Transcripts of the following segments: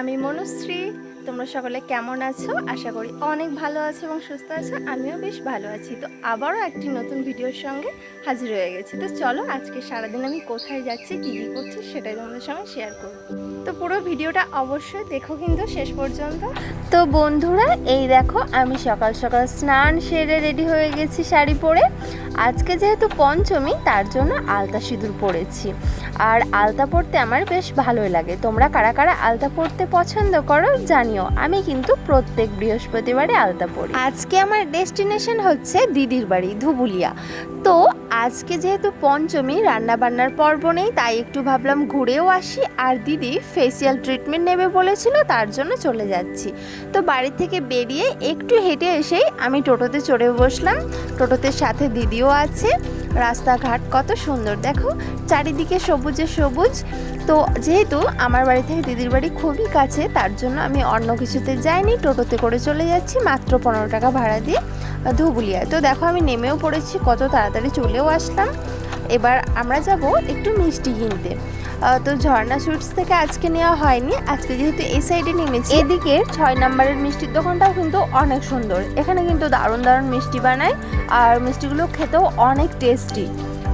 আমি মনুশ্রী। তোমরা সকলে কেমন আছো? আশা করি অনেক ভালো আছো এবং সুস্থ আছো। আমিও বেশ ভালো আছি। তো আবারও একটি নতুন ভিডিওর সঙ্গে হাজির হয়ে গেছি। তো চলো আজকে সারাদিন আমি কোথায় যাচ্ছি, কী কী করছি সেটাই তোমাদের সঙ্গে শেয়ার করব। তো পুরো ভিডিওটা অবশ্যই দেখো কিন্তু শেষ পর্যন্ত। তো বন্ধুরা এই দেখো আমি সকাল সকাল স্নান সেরে রেডি হয়ে গেছি শাড়ি পরে। আজকে যেহেতু পঞ্চমী তার জন্য আলতা সিঁদুর পরেছি। আর আলতা পরতে আমার বেশ ভালোই লাগে। তোমরা কারা কারা আলতা পরতে পছন্দ করো জানিও। আমি কিন্তু প্রত্যেক বৃহস্পতিবারে আলতা পরি। আজকে আমার ডেস্টিনেশন হচ্ছে দিদির বাড়ি ধুবুলিয়া। তো আজকে যেহেতু পঞ্চমী রান্না বান্নার পর্ব নেই তাই একটু ভাবলাম ঘুরেও আসি। আর দিদি ফেসিয়াল ট্রিটমেন্ট নেবে বলেছিল, তার জন্য চলে যাচ্ছি। তো বাড়ি থেকে বেরিয়ে একটু হেঁটে এসেই আমি টোটোতে চড়ে বসলাম। টোটোতে সাথে দিদিও আছে। রাস্তাঘাট কত সুন্দর, দেখো। চারিদিকে সবুজে সবুজ। তো যেহেতু আমার বাড়ি থেকে দিদির বাড়ি খুবই কাছে, তার জন্য আমি অন্য কিছুতে যাইনি। টোটোতে করে চলে যাচ্ছি, মাত্র পনেরো টাকা ভাড়া দিয়ে ধুবুলিয়ায়। তো দেখো আমি নেমেও পড়েছি, কত তাড়াতাড়ি চলেও আসলাম। এবার আমরা যাব একটু মিষ্টি কিনতে। তো ঝর্ণা সুইটস থেকে আজকে নেওয়া হয়নি। আজকে যেহেতু এই সাইডে নেমেছি। এদিকে ছয় নম্বরের মিষ্টির দোকানটাও কিন্তু অনেক সুন্দর। এখানে কিন্তু দারুণ দারুণ মিষ্টি বানায় আর মিষ্টিগুলো খেতেও অনেক টেস্টি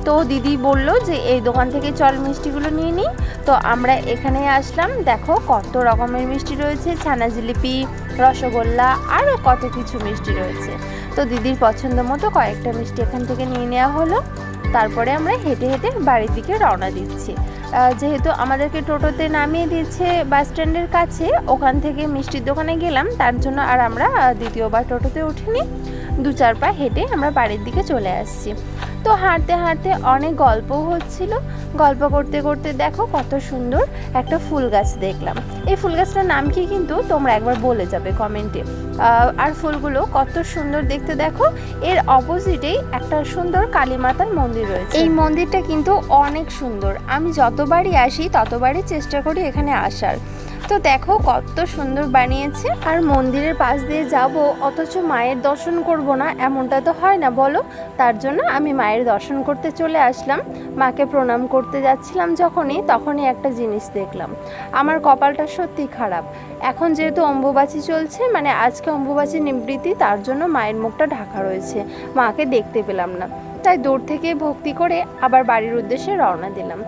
তো দিদি বলল যে, এই দোকান থেকে চল মিষ্টিগুলো নিয়ে নিই তো আমরা এখানে আসলাম। দেখো কত রকমের মিষ্টি রয়েছে। ছানা জিলিপি, রসগোল্লা আরও কত কিছু মিষ্টি রয়েছে। তো দিদির পছন্দ মতো কয়েকটা মিষ্টি এখান থেকে নিয়ে নেওয়া হলো। তারপরে আমরা হেঁটে হেঁটে বাড়ির দিকে রওনা দিচ্ছি। যেহেতু আমাদেরকে টোটোতে নামিয়ে দিয়েছে বাস স্ট্যান্ডের কাছে, ওখান থেকে মিষ্টির দোকানে গেলাম। তার জন্য আর আমরা দ্বিতীয়বার টোটোতে উঠিনি। দু চার পা হেঁটে আমরা বাড়ির দিকে চলে আসছি। তো হাঁটতে হাঁটতে অনেক গল্প হচ্ছিল। গল্প করতে করতে দেখো কত সুন্দর একটা ফুল গাছ দেখলাম। এই ফুল গাছটার নাম কি কিন্তু তোমরা একবার বলে যাবে কমেন্টে। আর ফুলগুলো কত সুন্দর দেখতে দেখো। এর অপোজিটেই একটা সুন্দর কালী মাতার মন্দির রয়েছে। এই মন্দিরটা কিন্তু অনেক সুন্দর। আমি যতবারই আসি ততবারই চেষ্টা করি এখানে আসার। তো দেখো, কত সুন্দর বানিয়েছে। আর মন্দিরের পাশ দিয়ে যাব, অথচ মায়ের দর্শন করব না, এমনটা তো হয় না, বলো? তার জন্য আমি মায়ের দর্শন করতে চলে আসলাম। মাকে প্রণাম করতে যাচ্ছিলাম যখনই, তখনই একটা জিনিস দেখলাম। আমার কপালটা সত্যি খারাপ। এখন যেহেতু অম্বুবাচী চলছে মানে আজকে অম্বুবাচী নিবৃত্তি, তার জন্য মায়ের মুখটা ঢাকা রয়েছে। মাকে দেখতে পেলাম না। তাই দূর থেকে ভক্তি করে আবার বাড়ির উদ্দেশ্যে রওনা দিলাম।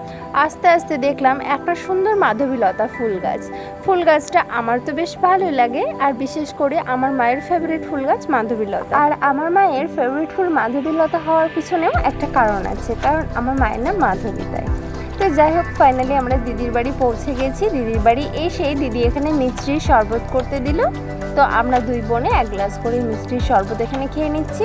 আস্তে আস্তে দেখলাম একটা সুন্দর মাধবীলতা ফুল গাছ। ফুল গাছটা আমার তো বেশ ভালো লাগে, আর বিশেষ করে আমার মায়ের ফেভারিট ফুল গাছ মাধবীলতা। আর আমার মায়ের ফেভারিট ফুল মাধবীলতা হওয়ার পিছনেও একটা কারণ আছে, কারণ আমার মায়ের নাম মাধবী তাই। তো যাই হোক ফাইনালি আমরা দিদির বাড়ি পৌঁছে গেছি। দিদির বাড়ি এসে দিদি এখানে মিষ্টির শরবত করতে দিল। তো আমরা দুই বোনে এক গ্লাস করে মিষ্টির শরবত এখানে খেয়ে নিচ্ছি।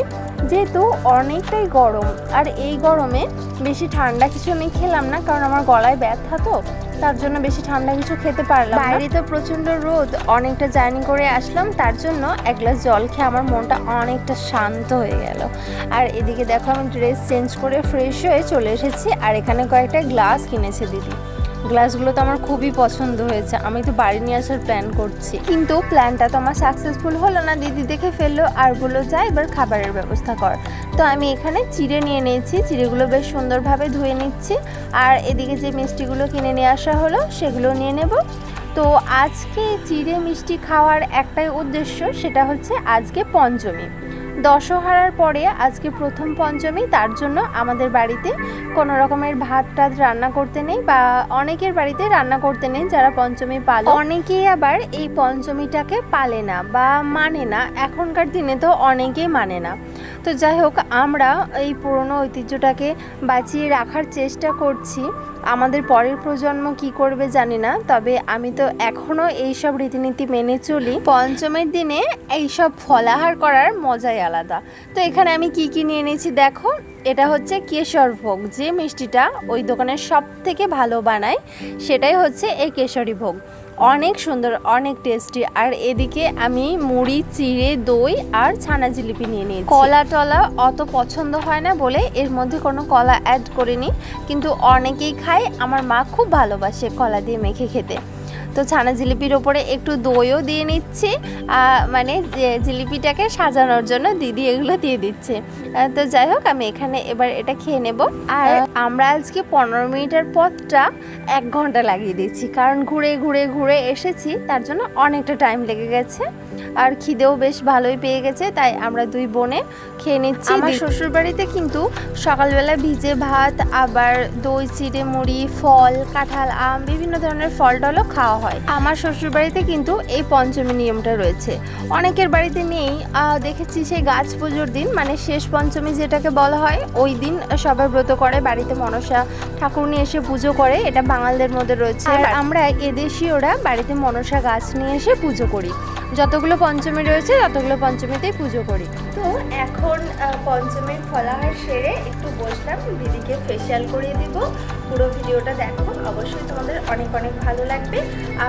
যেহেতু অনেকটাই গরম, আর এই গরমে বেশি ঠান্ডা কিছু আমি খেলাম না, কারণ আমার গলায় ব্যথা তো, তার জন্য বেশি ঠান্ডা কিছু খেতে পারলাম বাইরে তো প্রচণ্ড রোদ, অনেকটা জার্নি করে আসলাম, তার জন্য এক গ্লাস জল খেয়ে আমার মনটা অনেকটা শান্ত হয়ে গেল। আর এদিকে দেখো, আমি ড্রেস চেঞ্জ করে ফ্রেশ হয়ে চলে এসেছি, আর এখানে কয়েকটা গ্লাস কিনেছে দিদি। গ্লাসগুলো তো আমার খুবই পছন্দ হয়েছে। আমি তো বাড়ি নিয়ে আসার প্ল্যান করছি। কিন্তু প্ল্যানটা তো আমার সাকসেসফুল হলো না। দিদি দেখে ফেলল, আর বলল, যা, এবার খাবারের ব্যবস্থা কর। তো আমি এখানে চিড়ে নিয়ে নিয়েছি। চিড়েগুলো বেশ সুন্দরভাবে ধুয়ে নিচ্ছি। আর এদিকে যে মিষ্টিগুলো কিনে নিয়ে আসা হলো, সেগুলো নিয়ে নেব। তো আজকে চিড়ে মিষ্টি খাওয়ার একটাই উদ্দেশ্য, সেটা হচ্ছে আজকে পঞ্চমী। দশহারার পরে আজকে প্রথম পঞ্চমী, তার জন্য আমাদের বাড়িতে কোনো রকমের ভাত টাত রান্না করতে নেই বা অনেকের বাড়িতে রান্না করতে নেই যারা পঞ্চমী পালে অনেকেই আবার এই পঞ্চমীটাকে পালে না বা মানে না। এখনকার দিনে তো অনেকেই মানে না। তো যাই হোক, আমরা এই পুরনো ঐতিহ্যটাকে বাঁচিয়ে রাখার চেষ্টা করছি। আমাদের পরের প্রজন্ম কি করবে জানি না, তবে আমি তো এখনও এইসব রীতিনীতি মেনে চলি। পঞ্চমের দিনে এইসব ফলাহার করার মজাই আলাদা। তো এখানে আমি কি কি নিয়ে নিয়েছি দেখো? এটা হচ্ছে কেশর ভোগ। যে মিষ্টিটা ওই দোকানের সব থেকে ভালো বানায়, সেটাই হচ্ছে এই কেশরী ভোগ। অনেক সুন্দর, অনেক টেস্টি আর এদিকে আমি মুড়ি, চিড়ে, দই আর ছানা জিলিপি নিয়ে নিয়েছি। কলা টলা অত পছন্দ হয় না বলে এর মধ্যে কোনো কলা অ্যাড করিনি। কিন্তু অনেকেই খায়। আমার মা খুব ভালোবাসে কলা দিয়ে মেখে খেতে। তো ছানা জিলিপির ওপরে একটু দইও দিয়ে নিচ্ছি। মানে যে জিলিপিটাকে সাজানোর জন্য দিদি এগুলো দিয়ে দিচ্ছে। তো যাই হোক আমি এখানে এবার এটা খেয়ে নেব। আর আমরা আজকে পনেরো মিনিটের পথটা এক ঘণ্টা লাগিয়ে দিচ্ছি কারণ ঘুরে ঘুরে ঘুরে এসেছি তার জন্য অনেকটা টাইম লেগে গেছে। আর খিদেও বেশ ভালোই পেয়ে গেছে তাই আমরা দুই বোনে খেয়ে নিচ্ছি। আমার শ্বশুর বাড়িতে কিন্তু সকালবেলা ভিজে ভাত আবার দই চিড়ে মুড়ি ফল কাঁঠাল আম বিভিন্ন ধরনের ফল টলও খাওয়া হয়। আমার শ্বশুর বাড়িতে কিন্তু এই পঞ্চমী নিয়মটা রয়েছে। অনেকের বাড়িতে নেই দেখেছি সেই গাছ পুজোর দিন মানে শেষ পঞ্চমী যেটাকে বলা হয় ওই দিন সবাই ব্রত করে বাড়িতে মনসা ঠাকুর নিয়ে এসে পুজো করে এটা বাঙালদের মধ্যে রয়েছে। আর আমরা এদেশীয়রা বাড়িতে মনসা গাছ নিয়ে এসে পুজো করি। যতগুলো পঞ্চমী রয়েছে ততগুলো পঞ্চমীতেই পুজো করি। তো এখন পঞ্চমীর ফলাহার সেরে একটু বসলাম, দিদিকে ফেসিয়াল করিয়ে দিব। পুরো ভিডিওটা দেখো, অবশ্যই তোমাদের অনেক অনেক ভালো লাগবে।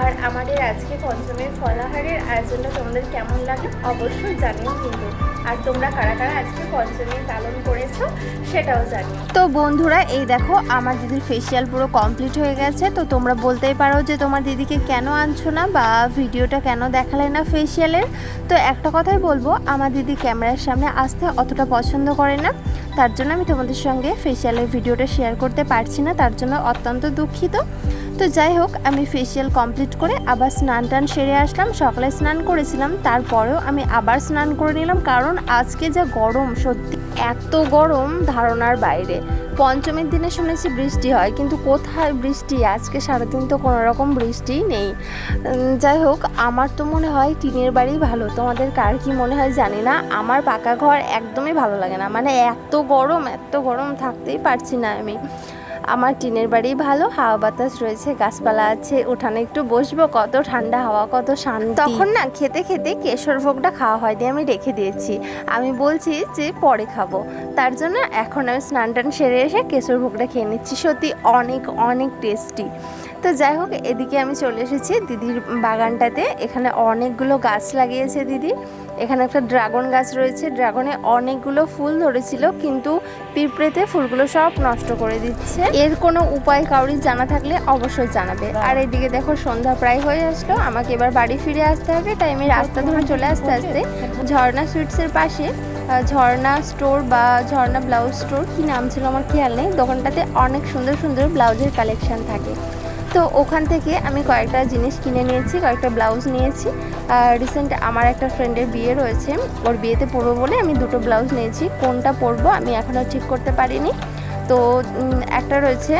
আর আমাদের আজকে পঞ্চমীর ফলাহারের আয়োজনটা তোমাদের কেমন লাগে অবশ্যই জানিও কিন্তু। আর তোমরা কারা কারা আজকে পঞ্চমী পালন করেছ সেটাও জানিও। তো বন্ধুরা, এই দেখো, আমার দিদির ফেসিয়াল পুরো কমপ্লিট হয়ে গেছে। তো তোমরা বলতেই পারো যে তোমার দিদিকে কেন আনছো না বা ভিডিওটা কেন দেখালে না ফেসিয়ালের তো একটা কথাই বলব, আমার দিদি ক্যামেরার সামনে আসতে অতটা পছন্দ করে না। তার জন্য আমি তোমাদের সঙ্গে ফেসিয়ালের ভিডিওটা শেয়ার করতে পারছি না, তার জন্য অত্যন্ত দুঃখিত। তো যাই হোক, আমি ফেসিয়াল কমপ্লিট করে আবার স্নান টান সেরে আসলাম, সকালে স্নান করেছিলাম, তারপরেও আমি আবার স্নান করে নিলাম, কারণ আজকে যা গরম, সত্যি এত গরম ধারণার বাইরে। পঞ্চমীর দিনে শুনেছি বৃষ্টি হয়, কিন্তু কোথায় বৃষ্টি? আজকে সারাদিন তো কোনো রকম বৃষ্টিই নেই। যাই হোক, আমার তো মনে হয় টিনের বাড়ি ভালো। তোমাদের কার কি মনে হয় জানি না। আমার পাকা ঘর একদমই ভালো লাগে না। মানে এত গরম এত গরম থাকতেই পারছি না আমি। আমার টিনের বাড়ি ভালো, হাওয়া বাতাস রয়েছে, গাছপালা আছে, উঠানে একটু বসবো, কত ঠান্ডা হাওয়া, কত শান্তি। তখন না খেতে খেতে কেশর ভোগটা খাওয়া হয়নি আমি রেখে দিয়েছি। আমি বলছি যে পরে খাব। তার জন্য এখন আমি স্নান টান সেরে এসে কেশর ভোগটা খেয়ে নিচ্ছি। সত্যি অনেক অনেক টেস্টি তো যাই হোক, এদিকে আমি চলে এসেছি দিদির বাগানটাতে। এখানে অনেকগুলো গাছ লাগিয়েছে দিদি। এখানে একটা ড্রাগন গাছ রয়েছে। ড্রাগনে অনেকগুলো ফুল ধরেছিল, কিন্তু পিঁপড়েতে ফুলগুলো সব নষ্ট করে দিচ্ছে। এর কোনো উপায় কাউরি জানা থাকলে অবশ্যই জানাবে। আর এদিকে দেখো, সন্ধ্যা প্রায় হয়ে আসলো। আমাকে এবার বাড়ি ফিরে আসতে হবে। তাই আমি রাস্তা ধরে চলে আসতে আসতে ঝর্ণা সুইটসের পাশে ঝর্ণা স্টোর বা ঝর্ণা ব্লাউজ স্টোর কি নাম ছিল আমার খেয়াল নেই। দোকানটাতে অনেক সুন্দর সুন্দর ব্লাউজের কালেকশন থাকে। তো ওখান থেকে আমি কয়েকটা জিনিস কিনে নিয়েছি, কয়েকটা ব্লাউজ নিয়েছি। রিসেন্ট আমার একটা ফ্রেন্ডের বিয়ে রয়েছে। ওর বিয়েতে পরবো বলে আমি দুটো ব্লাউজ নিয়েছি। কোনটা পরবো আমি এখনও ঠিক করতে পারিনি। তো একটা রয়েছে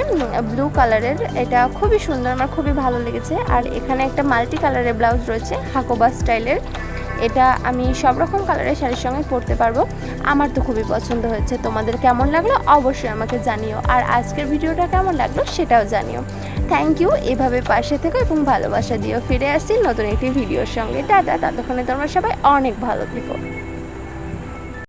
ব্লু কালারের এটা খুবই সুন্দর, আমার খুবই ভালো লেগেছে। আর এখানে একটা মাল্টি কালারের ব্লাউজ রয়েছে, হাকোবা স্টাইলের এটা আমি সব রকম কালারের শাড়ির সঙ্গে পরতে পারব। আমার তো খুবই পছন্দ হয়েছে। তোমাদের কেমন লাগল অবশ্যই আমাকে জানিও। আর আজকের ভিডিওটা কেমন লাগল সেটাও জানিও। থ্যাংক ইউ এভাবে পাশে থেকো এবং ভালোবাসা দিও ফিরে আসছি নতুন একটি ভিডিওর সঙ্গে। টাটা। ততক্ষণে তোমরা সবাই অনেক ভালো থেকো।